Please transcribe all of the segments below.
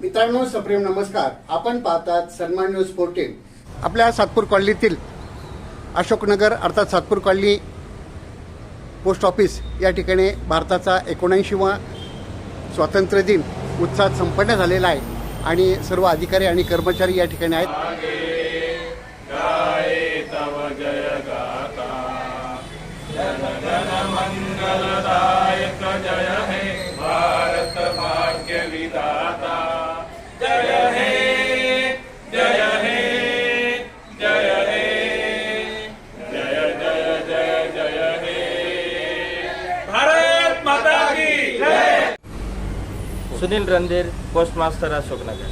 मित्रांनो सप्रेम नमस्कार आपण पाहतात सन्मान न्यूज फोर्टीन आपल्या सातपूर कॉलनीतील अशोकनगर अर्थात सातपूर कॉलनी पोस्ट ऑफिस या ठिकाणी भारताचा एकोणऐंशीवा स्वातंत्र्य दिन उत्साहात संपन्न झालेला आहे आणि सर्व अधिकारी आणि कर्मचारी या ठिकाणी आहेत Sunil Randhir post master Ashoknagar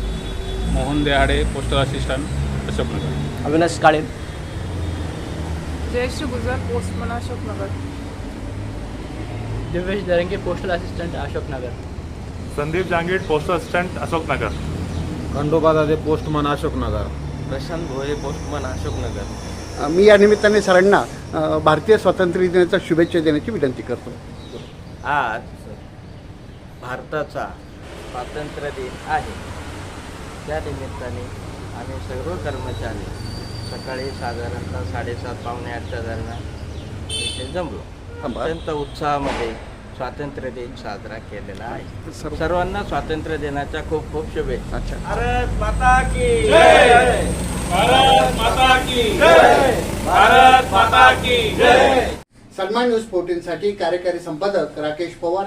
Mohan Dehade postal assistant Ashoknagar Avinash Kale. Jayashree Gujar postman Ashoknagar Divyesh Darange postal assistant Ashoknagar Sandeep Jangid postal assistant Ashoknagar Khandoba Dade postman Ashoknagar Prashant Bhoye postman Ashoknagar मी या निमित्ताने सरांना अ, भारतीय स्वातंत्र्य दिनाच्या शुभेच्छा देण्याची विनंती करतो. आज भारताचा स्वातंत्र्य दिन आहे. त्या निमित्ताने आम्ही सर्व कर्मचारी सकाळी साधारणतः साडेसात पावणे आठच्या दरम्यान इथे जमलो. अत्यंत उत्साहामध्ये स्वातंत्र्य दिन साजरा केलेला आहे. सर्व- सर्वांना स्वातंत्र्य दिनाच्या खूप खूप शुभेच्छा. अच्छा. भारत माता की जय भारत माता की जय भारत माता की जय. सन्मान न्यूज फोर्टीनसाठी कार्यकारी संपादक राकेश पवार